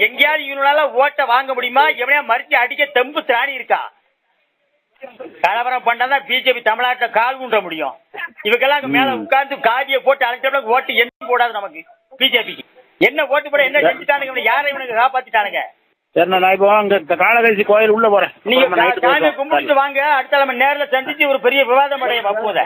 எங்கேயாவது இவனால ஓட்ட வாங்க முடியுமா? எவனையா மறிச்சு அடிக்க தெம்பு திராணி இருக்கா? கலவரம் பண்ணாதான் பிஜேபி தமிழ்நாட்டுல கால் ஊன்ற முடியும். இவங்கெல்லாம் மேல. உட்கார்ந்து காதியை போட்டு அழைச்சோம்னா ஓட்டு என்ன போடாது நமக்கு பிஜேபிக்கு என்ன ஓட்டு போட என்ன செஞ்சுட்டானுங்க யாரை இவனுக்கு காப்பாத்திட்டானுங்க? சரிண்ணா நான் இப்போ அங்கே காலகழிச்சி கோயில் உள்ள போகிறேன் நீங்க சாமியை கும்பிட்டு வாங்க. அடுத்த நம்ம நேர்ல சந்திச்சு ஒரு பெரிய விவாதம் அடைய அப்போத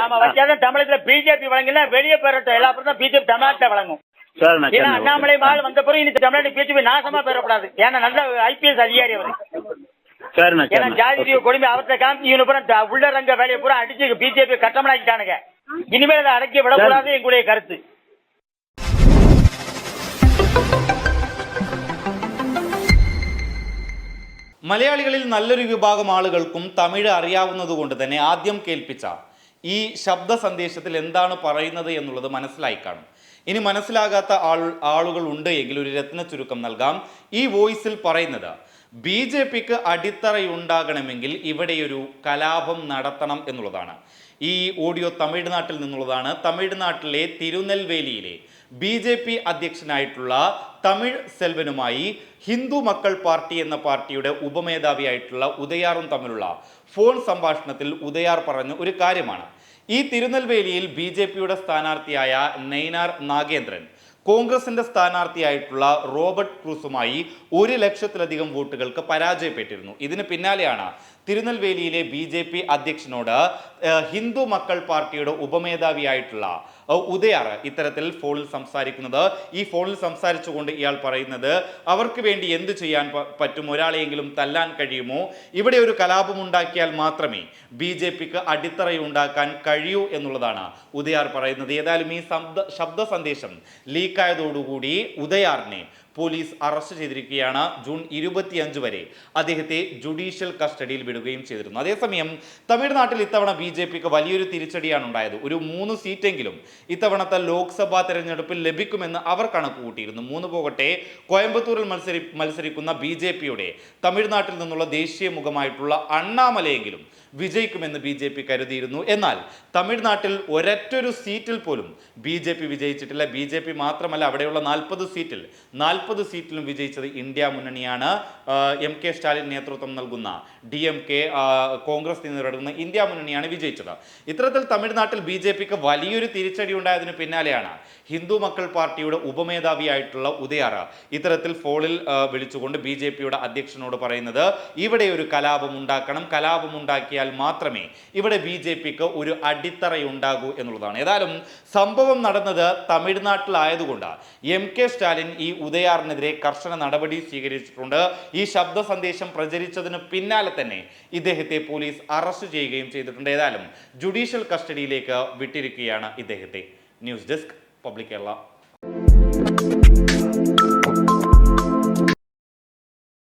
ஆமா வச்சாதான் தமிழகத்துல பிஜேபி வழங்கினா வெளியே பெறட்டும் எல்லா பிஜேபி தமிழ்நாட்டுல வழங்கும். ஏன்னா சரிண்ணா அண்ணாமலை மால் வந்த பிறகு இன்னைக்கு தமிழ்நாடு பிஜேபி நாசமா பெறக்கூடாது ஏன்னா நல்ல ஐபிஎஸ் அதிகாரி அவர் சரிண்ணா ஏன்னா சரிண்ணா ஜாதி கொடுமை அவர்த்த காமிச்சு இவனு பூரா த- உள்ள ரங்க வேலையை பூரா அடிச்சு பிஜேபி கட்டமடாக்கிட்டானுங்க இனிமேல் அதை அடக்கி விடக்கூடாது எங்களுடைய கருத்து മലയാളികളിൽ നല്ലൊരു വിഭാഗം ആളുകൾക്കും തമിഴ് അറിയാവുന്നതുകൊണ്ട് തന്നെ ആദ്യം കേൾപ്പിച്ച ഈ ശബ്ദ സന്ദേശത്തിൽ എന്താണ് പറയുന്നത് എന്നുള്ളത് മനസ്സിലായി കാണും. ഇനി മനസ്സിലാകാത്ത ആൾ ആളുകൾ ഉണ്ട് എങ്കിൽ ഒരു രത്ന ചുരുക്കം നൽകാം. ഈ വോയിസിൽ പറയുന്നത് ബി ജെ പിക്ക് അടിത്തറയുണ്ടാകണമെങ്കിൽ ഇവിടെയൊരു കലാപം നടത്തണം എന്നുള്ളതാണ്. ഈ ഓഡിയോ തമിഴ്നാട്ടിൽ നിന്നുള്ളതാണ്. തമിഴ്നാട്ടിലെ തിരുനെൽവേലിയിലെ ബി ജെ പി അധ്യക്ഷനായിട്ടുള്ള തമിഴ് സെൽവനുമായി ഹിന്ദു മക്കൾ പാർട്ടി എന്ന പാർട്ടിയുടെ ഉപമേധാവിയായിട്ടുള്ള ഉദയാറും തമ്മിലുള്ള ഫോൺ സംഭാഷണത്തിൽ ഉദയാർ പറഞ്ഞ ഒരു കാര്യമാണ്. ഈ തിരുനെൽവേലിയിൽ ബി ജെ പിയുടെ സ്ഥാനാർത്ഥിയായ നെയ്നാർ നാഗേന്ദ്രൻ കോൺഗ്രസിന്റെ സ്ഥാനാർത്ഥിയായിട്ടുള്ള റോബർട്ട് ക്രൂസുമായി ഒരു ലക്ഷത്തിലധികം വോട്ടുകൾക്ക് പരാജയപ്പെട്ടിരുന്നു. ഇതിന് പിന്നാലെയാണ് തിരുനെൽവേലിയിലെ ബി ജെ പി അധ്യക്ഷനോട് ഹിന്ദു മക്കൾ പാർട്ടിയുടെ ഉപമേധാവിയായിട്ടുള്ള ഉദയാർ ഇത്തരത്തിൽ ഫോണിൽ സംസാരിക്കുന്നത്. ഈ ഫോണിൽ സംസാരിച്ചുകൊണ്ട് ഇയാൾ പറയുന്നത് അവർക്ക് വേണ്ടി എന്ത് ചെയ്യാൻ പറ്റും? ഒരാളെയെങ്കിലും തല്ലാൻ കഴിയുമോ? ഇവിടെ ഒരു കലാപം ഉണ്ടാക്കിയാൽ മാത്രമേ ബി ജെ പിക്ക് അടിത്തറയുണ്ടാക്കാൻ കഴിയൂ എന്നുള്ളതാണ് ഉദയാർ പറയുന്നത്. ഏതായാലും ഈ ശബ്ദ ശബ്ദ സന്ദേശം ലീക്കായതോടുകൂടി ഉദയാറിനെ പോലീസ് അറസ്റ്റ് ചെയ്തിരിക്കുകയാണ് ജൂൺ ഇരുപത്തിയഞ്ച് വരെ. അദ്ദേഹത്തെ ജുഡീഷ്യൽ കസ്റ്റഡിയിൽ വിടുകയും ചെയ്തിരുന്നു. അതേസമയം തമിഴ്നാട്ടിൽ ഇത്തവണ ബി ജെ പിക്ക് വലിയൊരു തിരിച്ചടിയാണ് ഉണ്ടായത്. ഒരു മൂന്ന് സീറ്റെങ്കിലും ഇത്തവണത്തെ ലോക്സഭാ തെരഞ്ഞെടുപ്പിൽ ലഭിക്കുമെന്ന് അവർ കണക്ക് കൂട്ടിയിരുന്നു മൂന്ന് പോകട്ടെ കോയമ്പത്തൂരിൽ മത്സരി മത്സരിക്കുന്ന ബി ജെ പിയുടെ തമിഴ്നാട്ടിൽ നിന്നുള്ള ദേശീയ മുഖമായിട്ടുള്ള അണ്ണാമലയെങ്കിലും വിജയിക്കുമെന്ന് ബി ജെ പി കരുതിയിരുന്നു. എന്നാൽ തമിഴ്നാട്ടിൽ ഒരൊറ്റൊരു സീറ്റിൽ പോലും ബി ജെ പി വിജയിച്ചിട്ടില്ല. ബി ജെ പി മാത്രമല്ല അവിടെയുള്ള നാൽപ്പത് സീറ്റിൽ നാൽപ്പത് സീറ്റിലും വിജയിച്ചത് ഇന്ത്യ മുന്നണിയാണ്. എം കെ സ്റ്റാലിൻ നേതൃത്വം നൽകുന്ന ഡി എം കെ കോൺഗ്രസ് എന്നിവരടങ്ങുന്ന ഇന്ത്യ മുന്നണിയാണ് വിജയിച്ചത്. ഇത്തരത്തിൽ തമിഴ്നാട്ടിൽ ബി ജെ പിക്ക് വലിയൊരു തിരിച്ചടി ഉണ്ടായതിനു പിന്നാലെയാണ് ഹിന്ദു മക്കൾ പാർട്ടിയുടെ ഉപമേധാവിയായിട്ടുള്ള ഉദയാറ ഇത്തരത്തിൽ ഫോണിൽ വിളിച്ചുകൊണ്ട് ബി ജെ പിയുടെ അധ്യക്ഷനോട് പറയുന്നത് ഇവിടെ ഒരു കലാപം ഉണ്ടാക്കണം. കലാപം ഉണ്ടാക്കിയാൽ മാത്രമേ ഇവിടെ ബി ജെ പിക്ക് ഒരു അടിത്തറയുണ്ടാകൂ എന്നുള്ളതാണ്. ഏതായാലും സംഭവം നടന്നത് തമിഴ്നാട്ടിലായതുകൊണ്ട് എം കെ സ്റ്റാലിൻ ഈ ഉദയാറിനെതിരെ കർശന നടപടി സ്വീകരിച്ചിട്ടുണ്ട്. ഈ ശബ്ദ സന്ദേശം പ്രചരിച്ചതിന് പിന്നാലെ തന്നെ ഇദ്ദേഹത്തെ പോലീസ് അറസ്റ്റ് ചെയ്യുകയും ചെയ്തിട്ടുണ്ട്. ഏതായാലും ജുഡീഷ്യൽ കസ്റ്റഡിയിലേക്ക് വിട്ടിരിക്കുകയാണ് ഇദ്ദേഹത്തെ. News desk public Kerala.